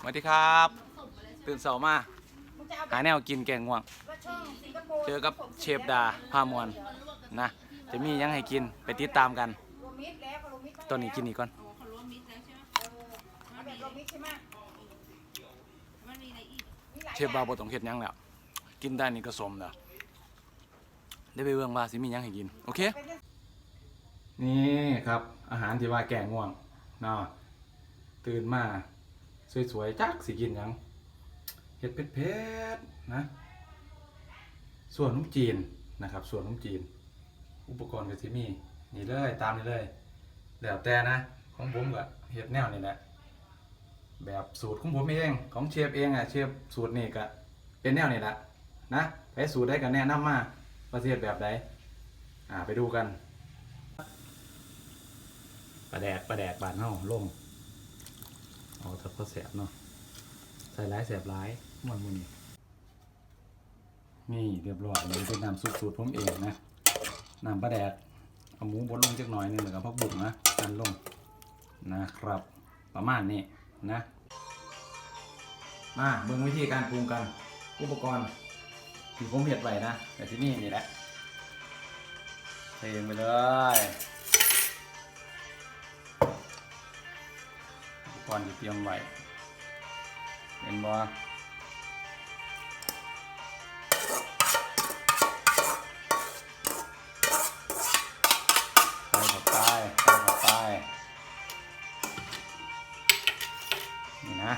สวัสดีครับ ตื่นเสามา หาแนวกินแกงง่วง เจอกับเชฟดาพามวนนะ จะมียังให้กินไปติดตามกัน ตอนนี้กินนี่ก่อนเขารวมมิตรแล้วใช่ไหมเอาวมมิตรใช่ไหมมันมีอะไรอีกมีหลายเชฟบาบต้องเฮ็ดยังแล้ว กินได้นี่ก็สมแล้วได้ไปเบิ่งว่าสิมียังให้กิน โอเค นี่ครับ อาหารที่ว่าแกงง่วงเนาะตื่นมา สวยๆจักสิกินหยังเฮ็ดเผ็ดๆนะส่วนขนมจีนนะครับ ส่วนขนมจีน อุปกรณ์ก็สิมีนี่เลยตามนี้เลยแล้วแต่นะ ของผมก็เฮ็ดแนวนี่แหละแบบสูตรของผมเองของเชฟเองอะเชฟสูตรนี่ก็เป็นแนวนี่แหละนะไปสูตรได้ก็แนะนำมาว่าสิเฮ็ดแบบใดอ่าไปดูกันปลาแดกปลาแดกบานเฮาลง เอาถ้าพอแสบเนาะใส่ร้ายแสบร้ายมันมุนี่นี่เรียบร้อยเลยเป็นน้ำซุปสูตรผมเองนะน้ำปลาแดกเอาหมูบดลงจักหน่อยนึงแล้วก็พักบุกนะกันลงนะครับ ประมาณนี้นะ มาเบิ่งวิธีการปรุงกัน อุปกรณ์ที่ผมเห็ดไว้นะแต่ที่นี่นี่แหละเทลงไปเลย รณ์ที่เตรียมไว้เห็นบ่ใส่เข้าไปใส่เข้าไปนี่นะ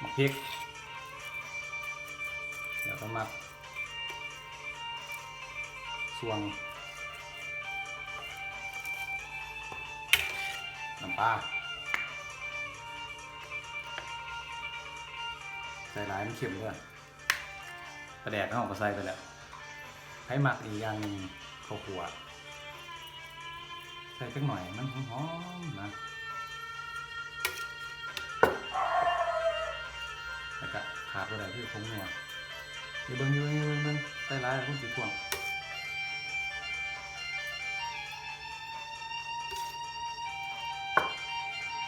มักพริกเดี๋ยวก็มักส่วงน้ำปลา ใส่หลายมันเค็มด้วยประแดกน้องก็ใส่ไปแล้วให้หมักอีกอย่างนึงข้าวขัว ใส่จักหน่อยมันหอมๆนะแล้วก็ขาดอะไรคือผงนัวอยู่เบิ้งอยู่เบิ้งอยู่เบิ้งเบิ้งใส่ร้ายคุณสีพวง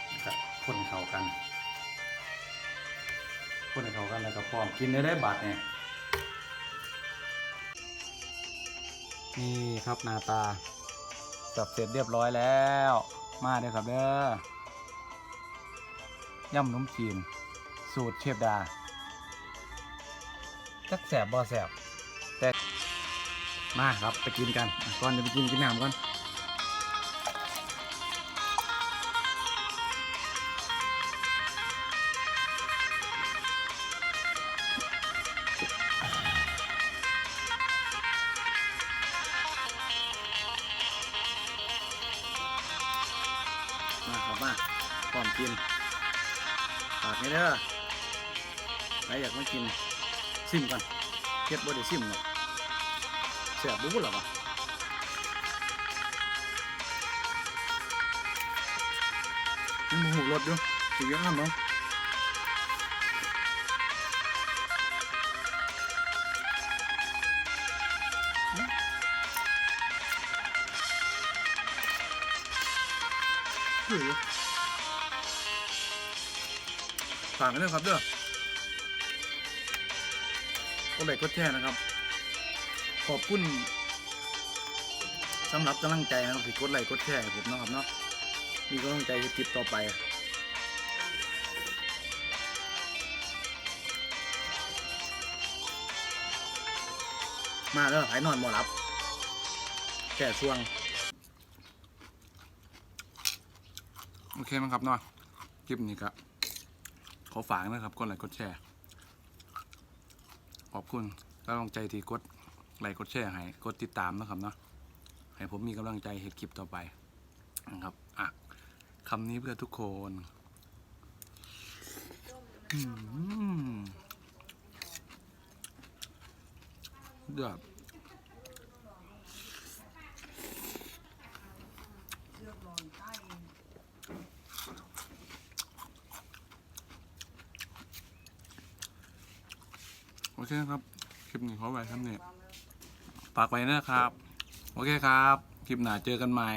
แล้วก็คนเข้ากัน คนให้เข้ากันแล้วก็พร้อมกินได้ได้บาทเนี่ยนี่ครับหน้าตาสับเสร็จเรียบร้อยแล้ว มาเด้อครับเด้อย่ำขนมจีนสูตรเชฟดาจักแสบบ่แสบแต่มาครับไปกินกันอะก่อนจะไปกินกินน้ำก่อน มาครับมาก่อนกินฝากให้เด้อใครอยากมากินซิมกันเก็บบ่ได้ซิมหรอกแซ่บบ่บุ่หรอวะมันหูรถด้วยสิยังทำเนาะ ฝากกันด้วยครับเด้อก็เลยก็แช่นะครับ ขอบคุณสำหรับกำลังใจนะครับที่กดไลค์กดแชร์ผมนะครับเนาะมีกำลังใจที่ติดต่อไปมาเด้อไผนอนบ่หลับแก่ช่วง โอเคมั้งครับเนาะคลิปนี้ก็ขอฝากนะครับกดไลค์กดแชร์ขอบคุณกำลังใจที่กดไลค์กดแชร์ให้กดติดตามนะครับเนาะให้ผมมีกำลังใจเห็ดคลิปต่อไปนะครับอะคำนี้เพื่อทุกคนอืมเดือด เคครับ คลิปนี้ขอไว้ครับเนี่ยฝากไว้นะครับ โอเคครับ คลิปหน้าเจอกันใหม่